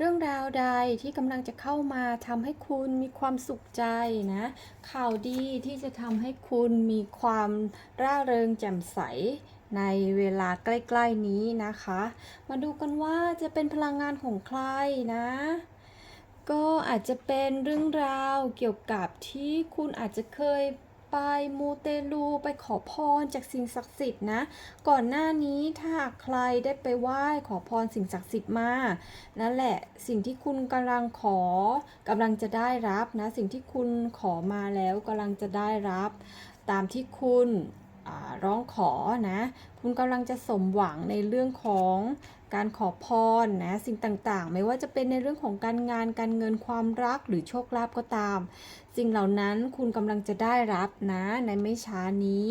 เรื่องราวใดที่กำลังจะเข้ามาทำให้คุณมีความสุขใจนะ ข่าวดีที่จะทำให้คุณมีความร่าเริงแจ่มใสในเวลาใกล้ ๆ นี้นะคะ มาดูกันว่าจะเป็นพลังงานของใครนะ ก็อาจจะเป็นเรื่องราวเกี่ยวกับที่คุณอาจจะเคย ไปมูเตลูไปขอพรจากสิ่งศักดิ์สิทธิ์นะ ก่อนหน้านี้ถ้าใครได้ไปไหว้ขอพรสิ่งศักดิ์สิทธิ์มา นั่นแหละสิ่งที่คุณกำลังขอกำลังจะได้รับนะ สิ่งที่คุณขอมาแล้วกำลังจะได้รับ ตามที่คุณร้องขอนะ คุณกำลังจะสมหวังในเรื่องของ การขอพรนะสิ่งต่างๆ ไม่ว่าจะเป็นในเรื่องของการงานการเงินความรักหรือโชคลาภก็ตาม สิ่งเหล่านั้นคุณกำลังจะได้รับนะในไม่ช้านี้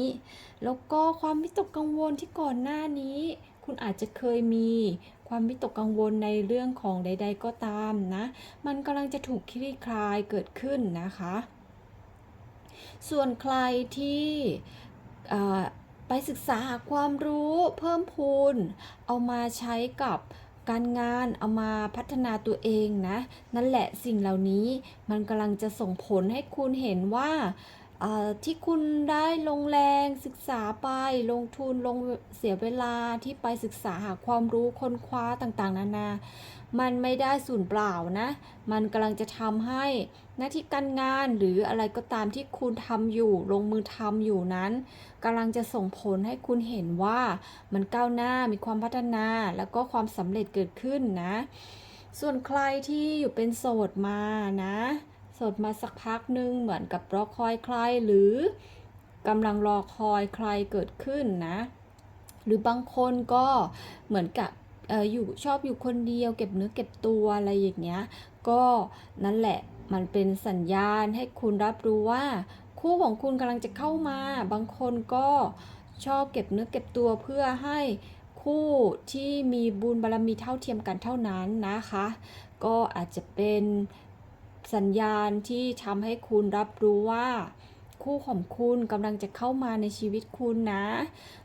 แล้วก็ความวิตกกังวลที่ก่อนหน้านี้ คุณอาจจะเคยมีความวิตกกังวลในเรื่องของใด ๆ ก็ตามนะ มันกำลังจะถูกคลี่คลายเกิดขึ้นนะคะ ส่วนใครที่ ไปศึกษาหาความรู้เพิ่มพูน เอามาใช้กับการงานเอามาพัฒนาตัวเองนะ นั่นแหละสิ่งเหล่านี้มันกำลังจะส่งผลให้คุณเห็นว่า ที่คุณได้ลงแรงศึกษาไปลงทุนลงเสียเวลาที่ไปศึกษาหาความรู้ค้นคว้าต่างๆ นานา มันไม่ได้สูญเปล่านะ มันกำลังจะทำให้หน้าที่การงานหรืออะไรก็ตามที่คุณทำอยู่ ลงมือทำอยู่นั้นกำลังจะส่งผลให้คุณเห็นว่ามันก้าวหน้ามีความพัฒนา แล้วก็ความสำเร็จเกิดขึ้นนะ ส่วนใครที่อยู่เป็นโสดมานะ สดมาสักพักหนึ่งเหมือนกับรอคอยใครหรือกำลังรอคอยใครเกิดขึ้นนะ หรือบางคนก็เหมือนกับอออยู่ชอบอยู่คนเดียว เก็บเนื้อเก็บตัวอะไรอย่างเงี้ย ก็นั่นแหละมันเป็นสัญญาณให้คุณรับรู้ว่า คู่ของคุณกำลังจะเข้ามา บางคนก็ชอบเก็บเนื้อเก็บตัวเพื่อให้คู่ที่มีบุญบารมีเท่าเทียมกันเท่านั้นนะคะ ก็อาจจะเป็น สัญญาณที่ทำให้คุณรับรู้ว่า คู่ของคุณกำลังจะเข้ามาในชีวิตคุณนะ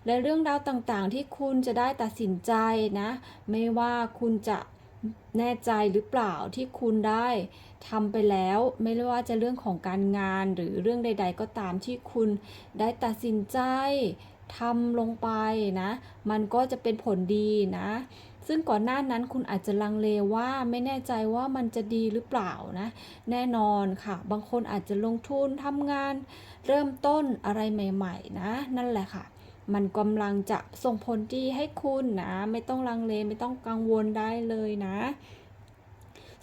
และเรื่องราวต่างๆ ที่คุณจะได้ตัดสินใจนะ ไม่ว่าคุณจะแน่ใจหรือเปล่าที่คุณได้ทำไปแล้ว ไม่ว่าจะเรื่องของการงานหรือเรื่องใด ๆ ก็ตามที่คุณได้ตัดสินใจทำลงไปนะ มันก็จะเป็นผลดีนะ ซึ่งก่อนหน้านั้นคุณอาจจะลังเลว่าไม่แน่ใจว่ามันจะดีหรือเปล่านะ แน่นอนค่ะ บางคนอาจจะลงทุนทำงาน เริ่มต้นอะไรใหม่ๆ นะ นั่นแหละค่ะ มันกำลังจะส่งผลดีให้คุณนะ ไม่ต้องลังเลไม่ต้องกังวลได้เลยนะ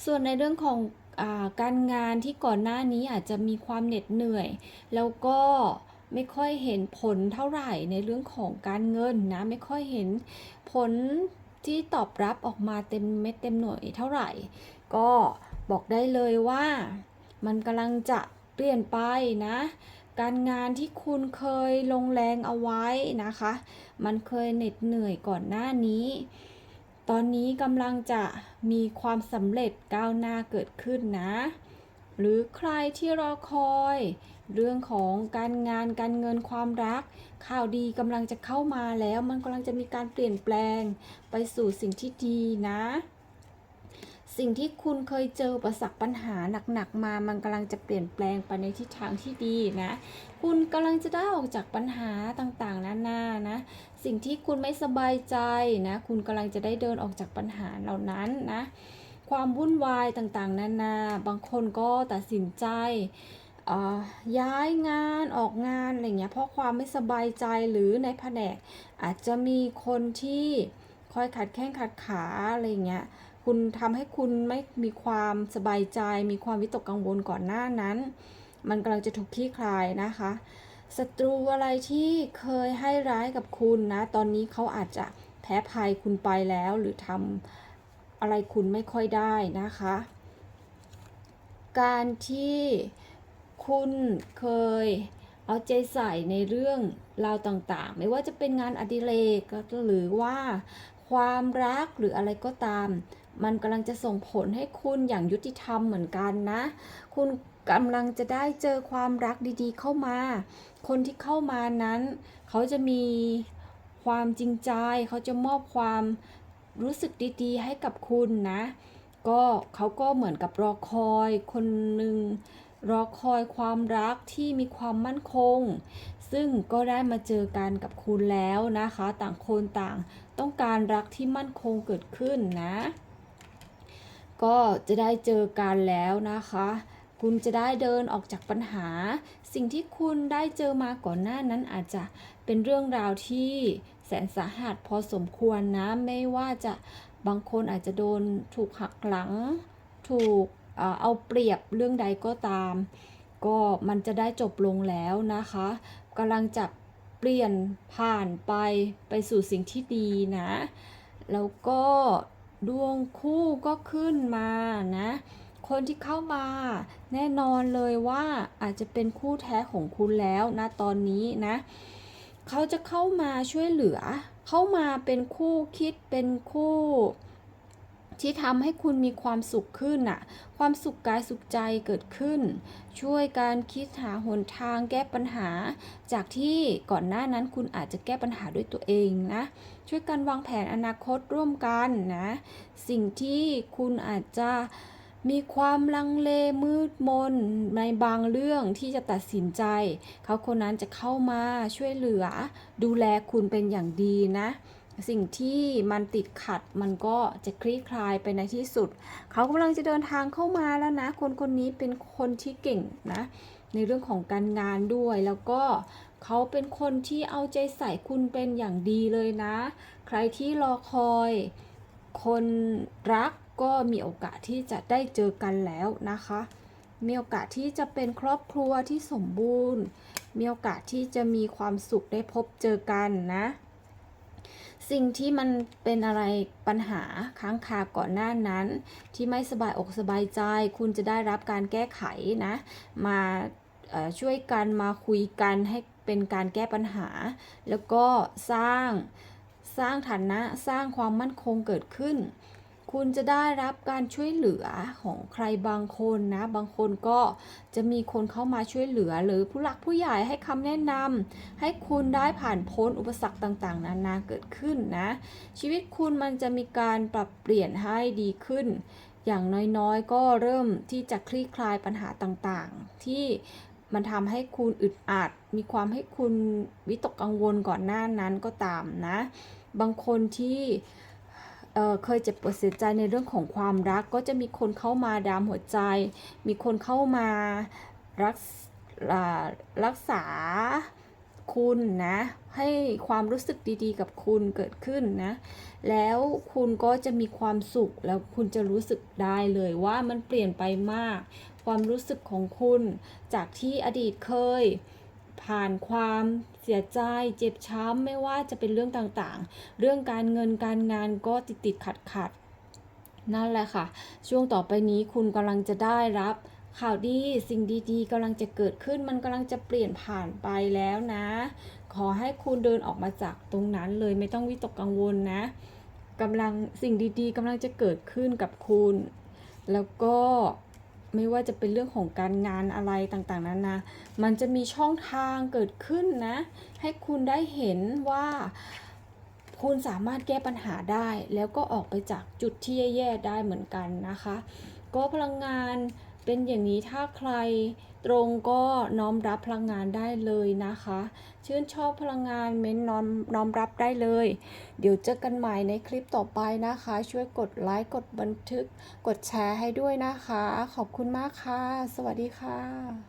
ส่วนในเรื่องของอการงานที่ก่อนหน้านี้อาจจะมีความเหน็ดเหนื่อย แล้วก็ไม่ค่อยเห็นผลเท่าไหร่ในเรื่องของการเงินนะ ไม่ค่อยเห็นผล ที่ตอบรับออกมาเต็มเม็ดเต็มหน่วยเท่าไหร่ ก็บอกได้เลยว่ามันกำลังจะเปลี่ยนไปนะ การงานที่คุณเคยลงแรงเอาไว้นะคะ มันเคยเหน็ดเหนื่อยก่อนหน้านี้ ตอนนี้กำลังจะมีความสำเร็จก้าวหน้าเกิดขึ้นนะ หรือใครที่รอคอย เรื่องของการงานการเงินความรัก ข่าวดีกำลังจะเข้ามาแล้วมันกำลังจะมีการเปลี่ยนแปลง ไปสู่สิ่งที่ดีนะ สิ่งที่คุณเคยเจอประสักปัญหาหนักๆมา มันกำลังจะเปลี่ยนแปลงไปในทิศทางที่ดีนะ คุณกำลังจะได้ออกจากปัญหาต่างๆนานานะ สิ่งที่คุณไม่สบายใจนะ คุณกำลังจะได้เดินออกจากปัญหาเหล่านั้นนะ ความวุ่นวายต่างๆ นานา บางคนก็ตัดสินใจย้ายงานออกงานอะไรเงี้ยเพราะความไม่สบายใจหรือในแผนก อาจจะมีคนที่คอยขัดแข้งขัดขาอะไรเงี้ยคุณทำให้คุณไม่มีความสบายใจ มีความวิตกกังวลก่อนหน้านั้น มันกำลังจะถูกคลี่คลายนะคะศัตรูอะไรที่เคยให้ร้ายกับคุณนะ ตอนนี้เขาอาจจะแพ้ภัยคุณไปแล้วหรือทำ อะไรคุณไม่ค่อยได้นะคะ การที่คุณเคยเอาใจใส่ในเรื่องราวต่างๆ ไม่ว่าจะเป็นงานอดิเรกหรือว่าความรักหรืออะไรก็ตาม มันกำลังจะส่งผลให้คุณอย่างยุติธรรมเหมือนกันนะ คุณกำลังจะได้เจอความรักดีๆ เข้ามา คนที่เข้ามานั้น เขาจะมีความจริงใจ เขาจะมอบความ รู้สึกดีๆ ให้กับคุณนะ ก็เขาก็เหมือนกับรอคอยคนหนึ่งรอคอยความรักที่มีความมั่นคง ซึ่งก็ได้มาเจอกันกับคุณแล้วนะคะ ต่างคนต่างต้องการรักที่มั่นคงเกิดขึ้นนะ ก็จะได้เจอกันแล้วนะคะ คุณจะได้เดินออกจากปัญหา สิ่งที่คุณได้เจอมาก่อนหน้านั้นอาจจะเป็นเรื่องราวที่ แสนสาหัสพอสมควรนะ ไม่ว่าจะบางคนอาจจะโดนถูกหักหลัง ถูกเอาเปรียบเรื่องใดก็ตาม ก็มันจะได้จบลงแล้วนะคะกำลังจะเปลี่ยนผ่านไปไปสู่สิ่งที่ดีนะ แล้วก็ดวงคู่ก็ขึ้นมานะ คนที่เข้ามาแน่นอนเลยว่าอาจจะเป็นคู่แท้ของคุณแล้วนะตอนนี้นะ เขาจะเข้ามาช่วยเหลือ เข้ามาเป็นคู่คิดเป็นคู่ที่ทำให้คุณมีความสุขขึ้นน่ะ ความสุขกายสุขใจเกิดขึ้น ช่วยการคิดหาหนทางแก้ปัญหา จากที่ก่อนหน้านั้นคุณอาจจะแก้ปัญหาด้วยตัวเองนะ ช่วยกันวางแผนอนาคตร่วมกันนะ สิ่งที่คุณอาจจะ มีความลังเลมืดมนในบางเรื่องที่จะตัดสินใจ เขาคนนั้นจะเข้ามาช่วยเหลือ ดูแลคุณเป็นอย่างดีนะ สิ่งที่มันติดขัดมันก็จะคลี่คลายไปในที่สุด เขากำลังจะเดินทางเข้ามาแล้วนะ คนคนนี้เป็นคนที่เก่งนะ ในเรื่องของการงานด้วยแล้วก็เขาเป็นคนที่เอาใจใส่คุณเป็นอย่างดีเลยนะ ใครที่รอคอย คนรัก ก็มีโอกาสที่จะได้เจอกันแล้วนะคะ มีโอกาสที่จะเป็นครอบครัวที่สมบูรณ์ มีโอกาสที่จะมีความสุขได้พบเจอกันนะ สิ่งที่มันเป็นอะไรปัญหาค้างคาก่อนหน้านั้น ที่ไม่สบายอกสบายใจ คุณจะได้รับการแก้ไขนะ มาช่วยกันมาคุยกันให้เป็นการแก้ปัญหา แล้วก็สร้างสร้างฐานะสร้างความมั่นคงเกิดขึ้น คุณจะได้รับการช่วยเหลือของใครบางคนนะ บางคนก็จะมีคนเข้ามาช่วยเหลือ หรือผู้หลักผู้ใหญ่ให้คำแนะนำให้คุณได้ผ่านพ้นอุปสรรคต่างๆ นานาเกิดขึ้นนะ ชีวิตคุณมันจะมีการปรับเปลี่ยนให้ดีขึ้น อย่างน้อยๆ ก็เริ่มที่จะคลี่คลายปัญหาต่างๆ ที่มันทำให้คุณอึดอัด มีความให้คุณวิตกกังวลก่อนหน้านั้นก็ตามนะ บางคนที่ เเคยเจ็บปวดเสียใจในเรื่องของความรัก ก็จะมีคนเข้ามาดามหัวใจ มีคนเข้ามารักรักษาคุณนะ ให้ความรู้สึกดีๆ กับคุณเกิดขึ้นนะ แล้วคุณก็จะมีความสุขแล้วคุณจะรู้สึกได้เลยว่ามันเปลี่ยนไปมาก ความรู้สึกของคุณจากที่อดีตเคย ผ่านความเสียใจเจ็บช้ำไม่ว่าจะเป็นเรื่องต่างๆ เรื่องการเงินการงานก็ติดติดขัดขัดๆนั่นแหละค่ะ ช่วงต่อไปนี้คุณกำลังจะได้รับข่าวดีสิ่งดีๆกำลังจะเกิดขึ้นมันกำลังจะเปลี่ยนผ่านไปแล้วนะ ขอให้คุณเดินออกมาจากตรงนั้นเลยไม่ต้องวิตกกังวลนะกำลังสิ่งดีๆกำลังจะเกิดขึ้นกับคุณ แล้วก็ ไม่ว่าจะเป็นเรื่องของการงานอะไรต่างๆนั้นนะ มันจะมีช่องทางเกิดขึ้นนะ ให้คุณได้เห็นว่าคุณสามารถแก้ปัญหาได้ แล้วก็ออกไปจากจุดที่แย่ๆได้เหมือนกันนะคะ ก็พลังงาน เป็นอย่างนี้ถ้าใครตรงก็น้อมรับพลังงานได้เลยนะคะ ชื่นชอบพลังงานเม้นน้อมน้อมรับได้เลย เดี๋ยวเจอกันใหม่ในคลิปต่อไปนะคะ ช่วยกดไลค์กดบันทึก กดแชร์ให้ด้วยนะคะ ขอบคุณมากค่ะ สวัสดีค่ะ